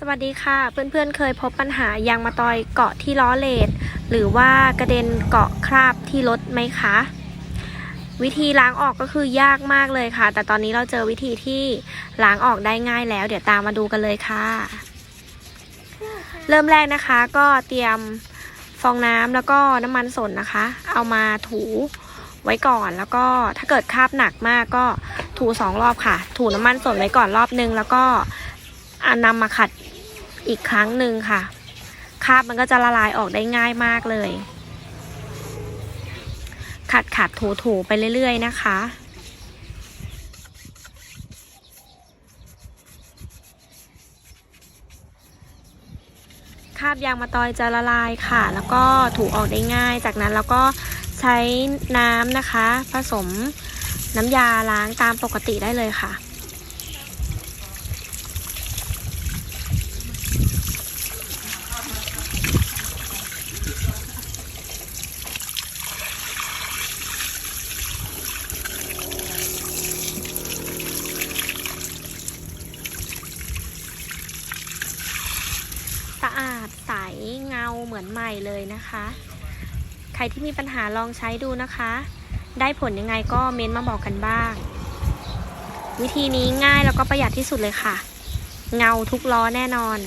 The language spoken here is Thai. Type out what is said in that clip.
สวัสดีค่ะ เพื่อนๆเคยพบปัญหายางมะตอยเกาะที่ล้อเลดหรือว่ากระเด็นเกาะคราบที่รถไหมคะ วิธีล้างออกก็คือยากมากเลยค่ะ แต่ตอนนี้เราเจอวิธีที่ล้างออกได้ง่ายแล้ว เดี๋ยวตามมาดูกันเลยค่ะ เริ่มแรกนะคะก็เตรียมฟองน้ำแล้วก็น้ำมันสนนะคะ เอามาถูไว้ก่อนแล้วก็ถ้าเกิดคราบหนักมากก็ถูสองรอบค่ะ ถูน้ำมันสนไว้ก่อนรอบนึงแล้วก็ นำมาขัดอีกครั้งหนึ่งค่ะ คราบมันก็จะละลายออกได้ง่ายมากเลย ขัดขัดถูถูไปเรื่อย ๆ นะคะคราบยางมะตอยจะละลายค่ะ แล้วก็ถูออกได้ง่าย จากนั้นเราก็ใช้น้ำนะคะ ผสมน้ำยาล้างตามปกติได้เลยค่ะ สะอาดใสเงาเหมือนใหม่เลยนะคะ ใครที่มีปัญหาลองใช้ดูนะคะ ได้ผลยังไงก็เม้นต์มาบอกกันบ้าง วิธีนี้ง่ายแล้วก็ประหยัดที่สุดเลยค่ะ เงาทุกล้อแน่นอน